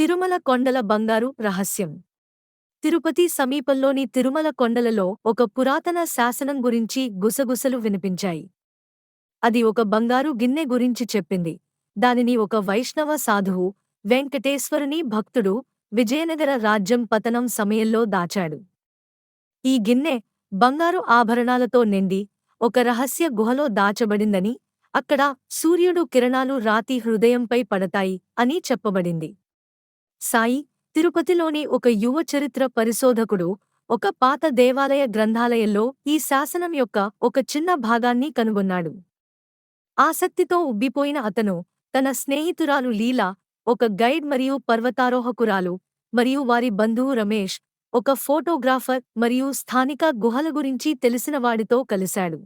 తిరుమల కొండల బంగారు రహస్యం. తిరుపతి సమీపంలోని తిరుమల కొండలలో ఒక పురాతన శాసనం గురించి గుసగుసలు వినిపించాయి. అది ఒక బంగారు గిన్నె గురించి చెప్పింది. దానిని ఒక వైష్ణవ సాధువు వెంకటేశ్వరుని భక్తుడు విజయనగర రాజ్యం పతనం సమయంలో దాచాడు. ఈ గిన్నె బంగారు ఆభరణాలతో నిండి ఒక రహస్య గుహలో దాచబడిందని అక్కడ సూర్యుడు కిరణాలు రాతి హృదయంపై పడతాయి అని చెప్పబడింది. సాయి తిరుపతిలోని ఒక యువ చరిత్ర పరిశోధకుడు ఒక పాత దేవాలయ గ్రంథాలయంలో ఈ శాసనం యొక్క ఒక చిన్న భాగాన్ని కనుగొన్నాడు. ఆసక్తితో ఉబ్బిపోయిన అతను తన స్నేహితురాలు లీలా ఒక గైడ్ మరియు పర్వతారోహకురాలు మరియు వారి బంధువు రమేష్ ఒక ఫోటోగ్రాఫర్ మరియు స్థానిక గుహల గురించి తెలిసినవాడితో కలిశాడు.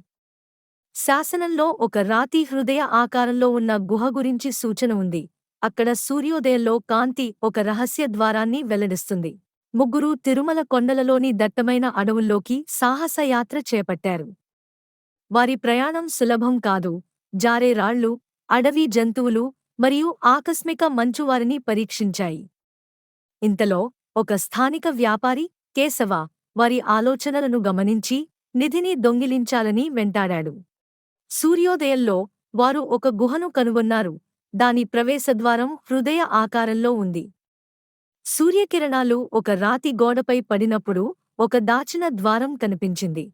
శాసనంలో ఒక రాతి హృదయ ఆకారంలో ఉన్న గుహ గురించి సూచన ఉంది. అక్కడ సూర్యోదయంలో కాంతి ఒక రహస్య ద్వారాన్ని వెల్లడిస్తుంది. ముగ్గురు తిరుమల కొండలలోని దట్టమైన అడవుల్లోకి సాహసయాత్ర చేపట్టారు. వారి ప్రయాణం సులభం కాదు. జారే రాళ్ళు అడవి జంతువులు మరియు ఆకస్మిక మంచు వారిని పరీక్షించాయి. ఇంతలో ఒక స్థానిక వ్యాపారి కేశవ వారి ఆలోచనలను గమనించి నిధిని దొంగిలించాలని వెంటాడాడు. సూర్యోదయంలో వారు ఒక గుహను కనుగొన్నారు. దాని ప్రవేశద్వారం హృదయ ఆకారంలో ఉంది. సూర్యకిరణాలు ఒక రాతి గోడపై పడినప్పుడు ఒక దాచిన ద్వారం కనిపించింది.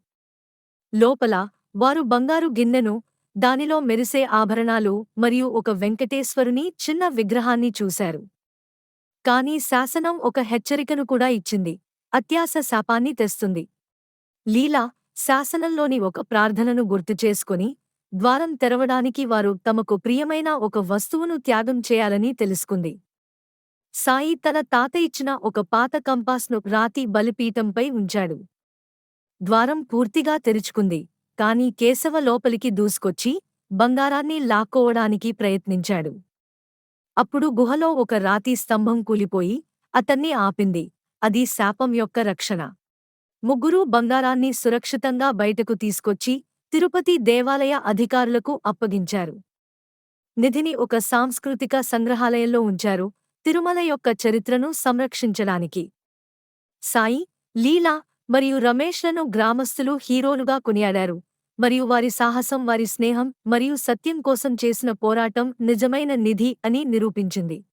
లోపల వారు బంగారు గిన్నెను దానిలో మెరిసే ఆభరణాలు మరియు ఒక వెంకటేశ్వరుని చిన్న విగ్రహాన్ని చూశారు. కాని శాసనం ఒక హెచ్చరికను కూడా ఇచ్చింది. అత్యాస శాపాన్ని తెస్తుంది. లీలా శాసనంలోని ఒక ప్రార్థనను గుర్తుచేసుకుని ద్వారం తెరవడానికి వారు తమకు ప్రియమైన ఒక వస్తువును త్యాగం చేయాలని తెలుసుకుంది. సాయి తన తాత ఇచ్చిన ఒక పాత కంపాస్ను రాతి బలిపీఠంపై ఉంచాడు. ద్వారం పూర్తిగా తెరుచుకుంది కాని కేశవ లోపలికి దూసుకొచ్చి బంగారాన్ని లాక్కోవడానికి ప్రయత్నించాడు. అప్పుడు గుహలో ఒక రాతి స్తంభం కూలిపోయి అతన్ని ఆపింది అది శాపం యొక్క రక్షణ. ముగ్గురూ బంగారాన్ని సురక్షితంగా బయటకు తీసుకొచ్చి తిరుపతి దేవాలయ అధికారులకు అప్పగించారు. నిధిని ఒక సాంస్కృతిక సంగ్రహాలయంలో ఉంచారు. తిరుమల యొక్క చరిత్రను సంరక్షించడానికి. సాయి లీలా మరియు రమేష్లను గ్రామస్తులు హీరోలుగా కొనియాడారు. మరియు వారి సాహసం వారి స్నేహం మరియు సత్యం కోసం చేసిన పోరాటం నిజమైన నిధి అని నిరూపించింది.